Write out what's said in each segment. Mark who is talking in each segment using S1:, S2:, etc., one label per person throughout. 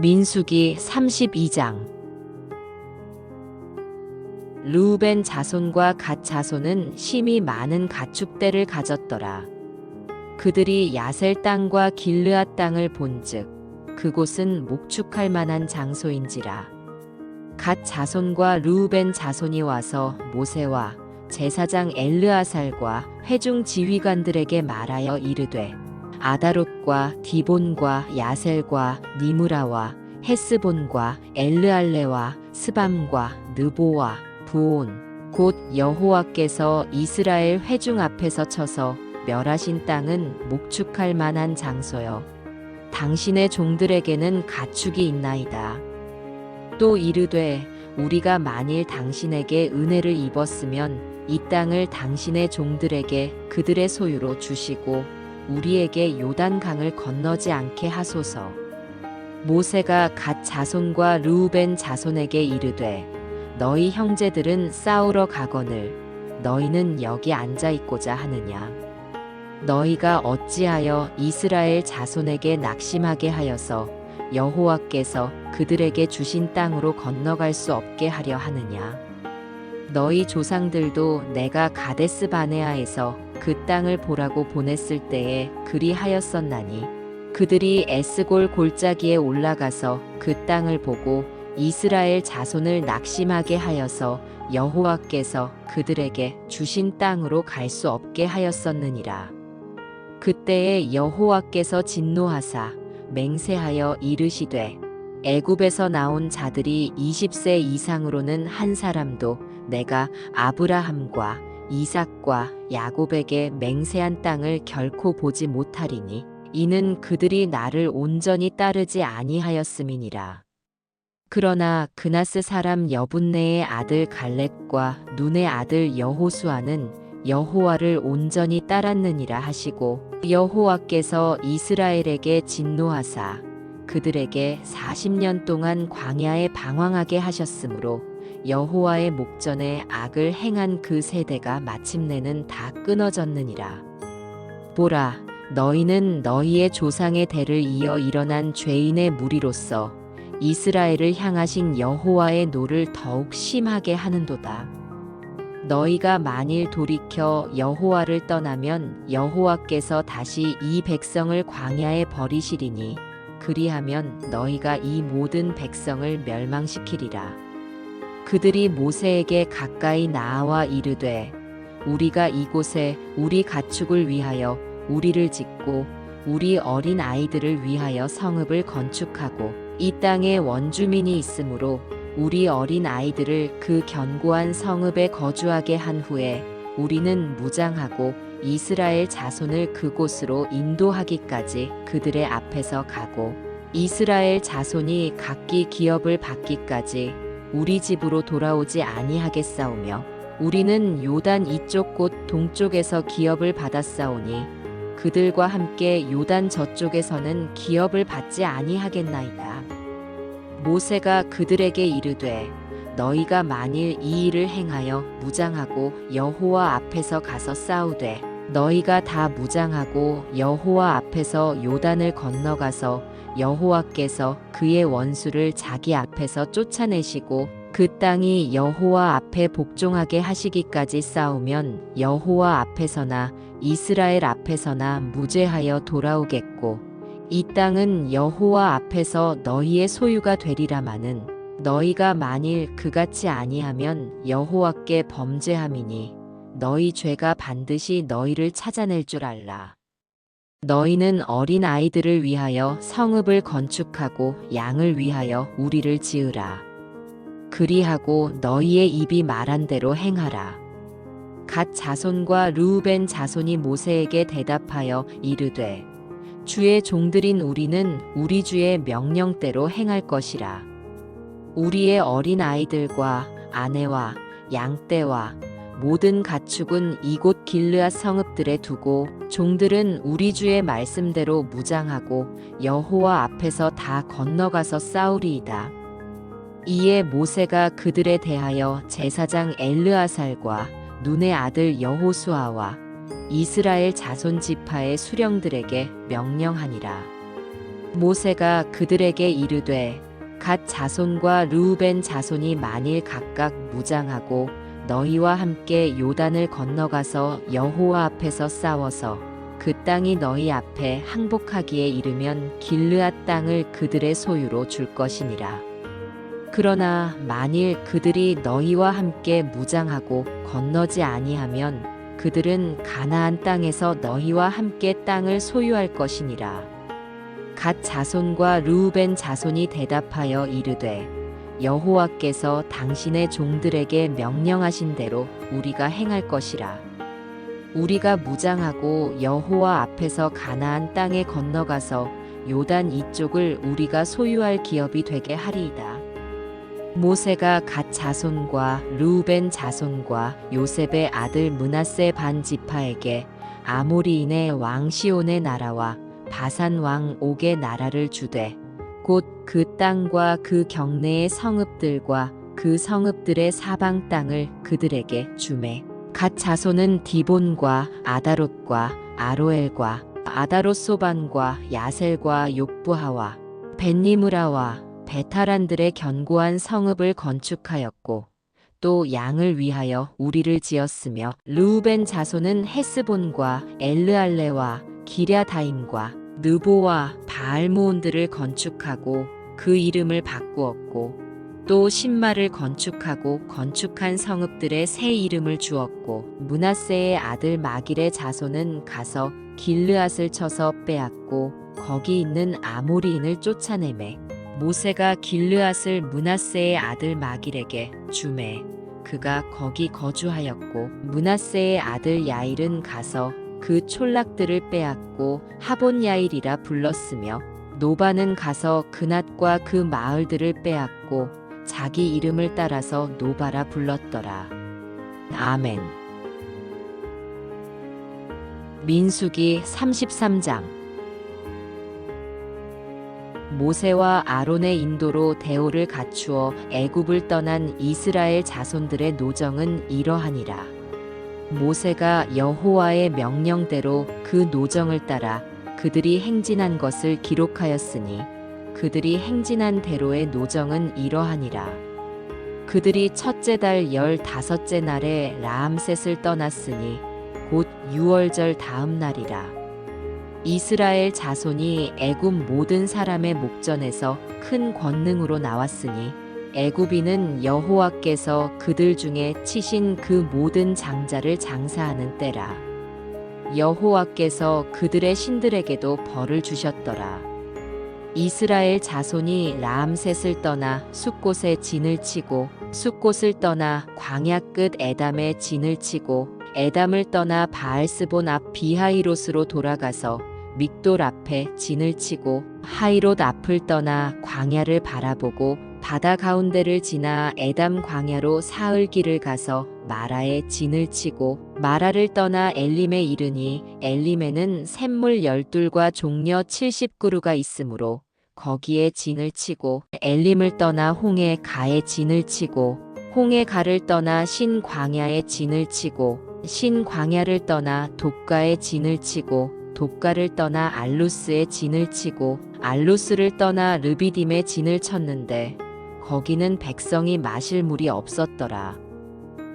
S1: 민수기 32장 루벤 자손과 갓 자손은 심히 많은 가축대를 가졌더라. 그들이 야셀 땅과 길르앗 땅을 본즉 그곳은 목축할 만한 장소인지라. 갓 자손과 루벤 자손이 와서 모세와 제사장 엘르아살과 회중 지휘관들에게 말하여 이르되 아다롯과 디본과 야셀과 니무라와 헤스본과 엘르알레와 스밤과 느보와 부온 곧 여호와께서 이스라엘 회중 앞에서 쳐서 멸하신 땅은 목축할 만한 장소요. 당신의 종들에게는 가축이 있나이다. 또 이르되 우리가 만일 당신에게 은혜를 입었으면 이 땅을 당신의 종들에게 그들의 소유로 주시고 우리에게 요단강을 건너지 않게 하소서. 모세가 갓 자손과 르우벤 자손에게 이르되 너희 형제들은 싸우러 가거늘 너희는 여기 앉아 있고자 하느냐 너희가 어찌하여 이스라엘 자손에게 낙심하게 하여서 여호와께서 그들에게 주신 땅으로 건너갈 수 없게 하려 하느냐 너희 조상들도 내가 가데스 바네아에서 그 땅을 보라고 보냈을 때에 그리하였었나니 그들이 에스골 골짜기에 올라가서 그 땅을 보고 이스라엘 자손을 낙심하게 하여서 여호와께서 그들에게 주신 땅으로 갈 수 없게 하였었느니라. 그때에 여호와께서 진노하사 맹세하여 이르시되 애굽에서 나온 자들이 20세 이상으로는 한 사람도 내가 아브라함과 이삭과 야곱에게 맹세한 땅을 결코 보지 못하리니 이는 그들이 나를 온전히 따르지 아니하였음이니라. 그러나 그나스 사람 여분네의 아들 갈렙과 눈의 아들 여호수아는 여호와를 온전히 따랐느니라 하시고 여호와께서 이스라엘에게 진노하사 그들에게 40년 동안 광야에 방황하게 하셨으므로 여호와의 목전에 악을 행한 그 세대가 마침내는 다 끊어졌느니라. 보라, 너희는 너희의 조상의 대를 이어 일어난 죄인의 무리로서 이스라엘을 향하신 여호와의 노를 더욱 심하게 하는도다. 너희가 만일 돌이켜 여호와를 떠나면 여호와께서 다시 이 백성을 광야에 버리시리니 그리하면 너희가 이 모든 백성을 멸망시키리라. 그들이 모세에게 가까이 나아와 이르되 우리가 이곳에 우리 가축을 위하여 우리를 짓고 우리 어린 아이들을 위하여 성읍을 건축하고 이 땅에 원주민이 있으므로 우리 어린 아이들을 그 견고한 성읍에 거주하게 한 후에 우리는 무장하고 이스라엘 자손을 그곳으로 인도하기까지 그들의 앞에서 가고 이스라엘 자손이 각기 기업을 받기까지 우리 집으로 돌아오지 아니하겠사오며 우리는 요단 이쪽 곳 동쪽에서 기업을 받았사오니 그들과 함께 요단 저쪽에서는 기업을 받지 아니하겠나이다. 모세가 그들에게 이르되 너희가 만일 이 일을 행하여 무장하고 여호와 앞에서 가서 싸우되 너희가 다 무장하고 여호와 앞에서 요단을 건너가서 여호와께서 그의 원수를 자기 앞에서 쫓아내시고 그 땅이 여호와 앞에 복종하게 하시기까지 싸우면 여호와 앞에서나 이스라엘 앞에서나 무죄하여 돌아오겠고 이 땅은 여호와 앞에서 너희의 소유가 되리라마는 너희가 만일 그같이 아니하면 여호와께 범죄함이니 너희 죄가 반드시 너희를 찾아낼 줄 알라. 너희는 어린 아이들을 위하여 성읍을 건축하고 양을 위하여 우리를 지으라. 그리하고 너희의 입이 말한 대로 행하라. 갓 자손과 르우벤 자손이 모세에게 대답하여 이르되 주의 종들인 우리는 우리 주의 명령대로 행할 것이라. 우리의 어린 아이들과 아내와 양떼와 모든 가축은 이곳 길르앗 성읍들에 두고 종들은 우리 주의 말씀대로 무장하고 여호와 앞에서 다 건너가서 싸우리이다. 이에 모세가 그들에 대하여 제사장 엘르아살과 눈의 아들 여호수아와 이스라엘 자손 지파의 수령들에게 명령하니라. 모세가 그들에게 이르되 갓 자손과 르우벤 자손이 만일 각각 무장하고 너희와 함께 요단을 건너가서 여호와 앞에서 싸워서 그 땅이 너희 앞에 항복하기에 이르면 길르앗 땅을 그들의 소유로 줄 것이니라. 그러나 만일 그들이 너희와 함께 무장하고 건너지 아니하면 그들은 가나안 땅에서 너희와 함께 땅을 소유할 것이니라. 갓 자손과 르우벤 자손이 대답하여 이르되 여호와께서 당신의 종들에게 명령하신 대로 우리가 행할 것이라. 우리가 무장하고 여호와 앞에서 가나안 땅에 건너가서 요단 이쪽을 우리가 소유할 기업이 되게 하리이다. 모세가 갓 자손과 르우벤 자손과 요셉의 아들 문하세 반 지파에게 아모리인의 왕 시온의 나라와 바산 왕 옥의 나라를 주되 곧 그 땅과 그 경내의 성읍들과 그 성읍들의 사방 땅을 그들에게 주매. 갓 자손은 디본과 아다롯과 아로엘과 아다롯 소반과 야셀과 욕부하와 벤니무라와 베타란들의 견고한 성읍을 건축하였고 또 양을 위하여 우리를 지었으며 르우벤 자손은 헤스본과 엘르알레와 기랴다임과 느보와 바알모온들을 건축하고 그 이름을 바꾸었고 또 신마를 건축하고 건축한 성읍들의 새 이름을 주었고 문하세의 아들 마길의 자손은 가서 길르앗을 쳐서 빼앗고 거기 있는 아모리인을 쫓아내매 모세가 길르앗을 문하세의 아들 마길에게 주매 그가 거기 거주하였고 문하세의 아들 야일은 가서 그 촌락들을 빼앗고 하본 야일이라 불렀으며 노바는 가서 그낫과 그 마을들을 빼앗고 자기 이름을 따라서 노바라 불렀더라. 아멘. 민수기 33장 모세와 아론의 인도로 대오를 갖추어 애굽을 떠난 이스라엘 자손들의 노정은 이러하니라. 모세가 여호와의 명령대로 그 노정을 따라 그들이 행진한 것을 기록하였으니 그들이 행진한 대로의 노정은 이러하니라. 그들이 첫째 달 열다섯째 날에 라암셋을 떠났으니 곧 유월절 다음 날이라. 이스라엘 자손이 애굽 모든 사람의 목전에서 큰 권능으로 나왔으니 애굽인은 여호와께서 그들 중에 치신 그 모든 장자를 장사하는 때라. 여호와께서 그들의 신들에게도 벌을 주셨더라. 이스라엘 자손이 라암셋을 떠나 숫곳에 진을 치고 숫곳을 떠나 광야 끝 에담에 진을 치고 에담을 떠나 바알스본 앞 비하이롯으로 돌아가서 믹돌 앞에 진을 치고 하이롯 앞을 떠나 광야를 바라보고 바다 가운데를 지나 에담 광야로 사흘 길을 가서 마라에 진을 치고 마라를 떠나 엘림에 이르니 엘림에는 샘물 열둘과 종려 칠십 그루가 있으므로 거기에 진을 치고 엘림을 떠나 홍해 가에 진을 치고 홍해 가를 떠나 신 광야에 진을 치고 신 광야를 떠나 독가에 진을 치고 독가를 떠나 알루스에 진을 치고 알루스를 떠나 르비딤에 진을 쳤는데 거기는 백성이 마실 물이 없었더라.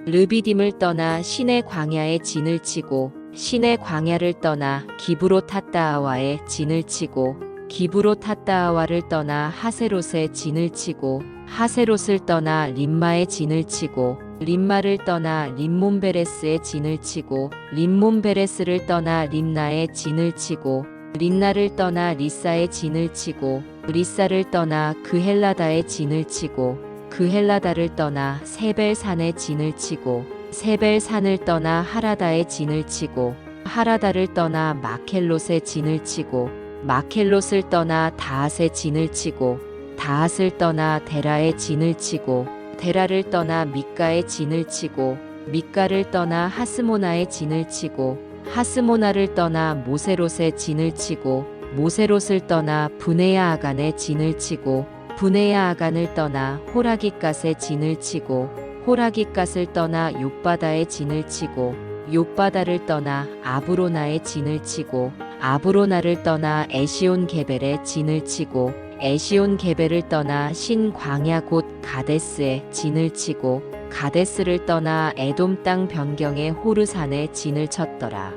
S1: 르비딤을 떠나 신의 광야에 진을 치고 신의 광야를 떠나 기브로 탔다아와에 진을 치고 기브로 탔다아와를 떠나 하세롯에 진을 치고 하세롯을 떠나 림마에 진을 치고 림마를 떠나 림몬베레스에 진을 치고 림몬베레스를 떠나 림나에 진을 치고 림나를 떠나 리사에 진을 치고 리사를 떠나 그헬라다에 진을 치고 그헬라다를 떠나 세벨산에 진을 치고 세벨산을 떠나 하라다에 진을 치고 하라다를 떠나 마켈롯에 진을 치고 마켈롯을 떠나 다핫에 진을 치고 다핫을 떠나 데라에 진을 치고 데라를 떠나 미가에 진을 치고 미가를 떠나 하스모나에 진을 치고 하스모나를 떠나 모세롯에 진을 치고 모세롯을 떠나 부네야 아간에 진을 치고 부네야 아간을 떠나 호라기갓에 진을 치고 호라기갓을 떠나 욥바다에 진을 치고 욥바다를 떠나 아브로나에 진을 치고 아브로나를 떠나 에시온 게벨에 진을 치고 에시온 게벨을 떠나 신 광야 곧 가데스에 진을 치고 가데스를 떠나 에돔 땅 변경의 호르산에 진을 쳤더라.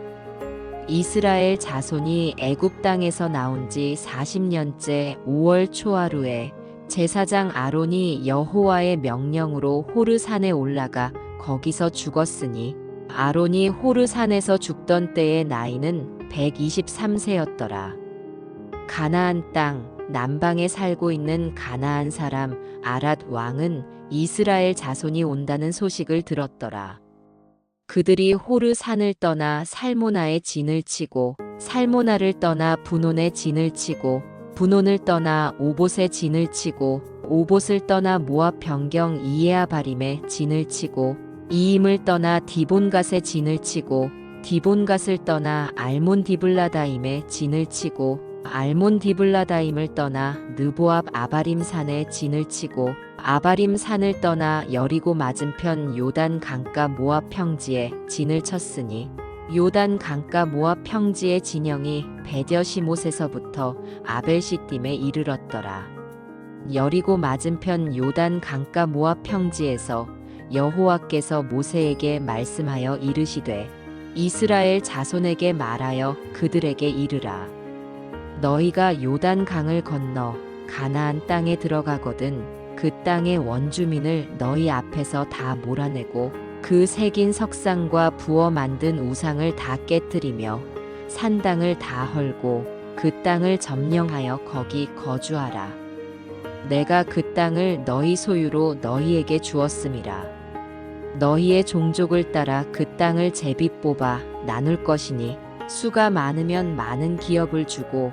S1: 이스라엘 자손이 애굽 땅에서 나온 지 40년째 5월 초하루에 제사장 아론이 여호와의 명령으로 호르산에 올라가 거기서 죽었으니 아론이 호르산에서 죽던 때의 나이는 123세였더라. 가나안 땅 남방에 살고 있는 가나안 사람 아랏 왕은 이스라엘 자손이 온다는 소식을 들었더라. 그들이 호르 산을 떠나 살모나에 진을 치고 살모나를 떠나 분온에 진을 치고 분온을 떠나 오봇에 진을 치고 오봇을 떠나 모압 변경 이에아바림에 진을 치고 이임을 떠나 디본갓에 진을 치고 디본갓을 떠나 알몬 디블라다임에 진을 치고 알몬 디블라다임을 떠나 느보압 아바림 산에 진을 치고 아바림 산을 떠나 여리고 맞은편 요단 강가 모압 평지에 진을 쳤으니 요단 강가 모압 평지의 진영이 베뎌시못에서부터 아벨시딤에 이르렀더라. 여리고 맞은편 요단 강가 모압 평지에서 여호와께서 모세에게 말씀하여 이르시되 이스라엘 자손에게 말하여 그들에게 이르라. 너희가 요단 강을 건너 가나안 땅에 들어가거든 그 땅의 원주민을 너희 앞에서 다 몰아내고 그 새긴 석상과 부어 만든 우상을 다 깨뜨리며 산당을 다 헐고 그 땅을 점령하여 거기 거주하라. 내가 그 땅을 너희 소유로 너희에게 주었음이라. 너희의 종족을 따라 그 땅을 제비 뽑아 나눌 것이니 수가 많으면 많은 기업을 주고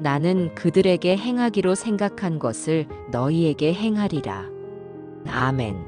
S1: 나는 그들에게 행하기로 생각한 것을 너희에게 행하리라. 아멘.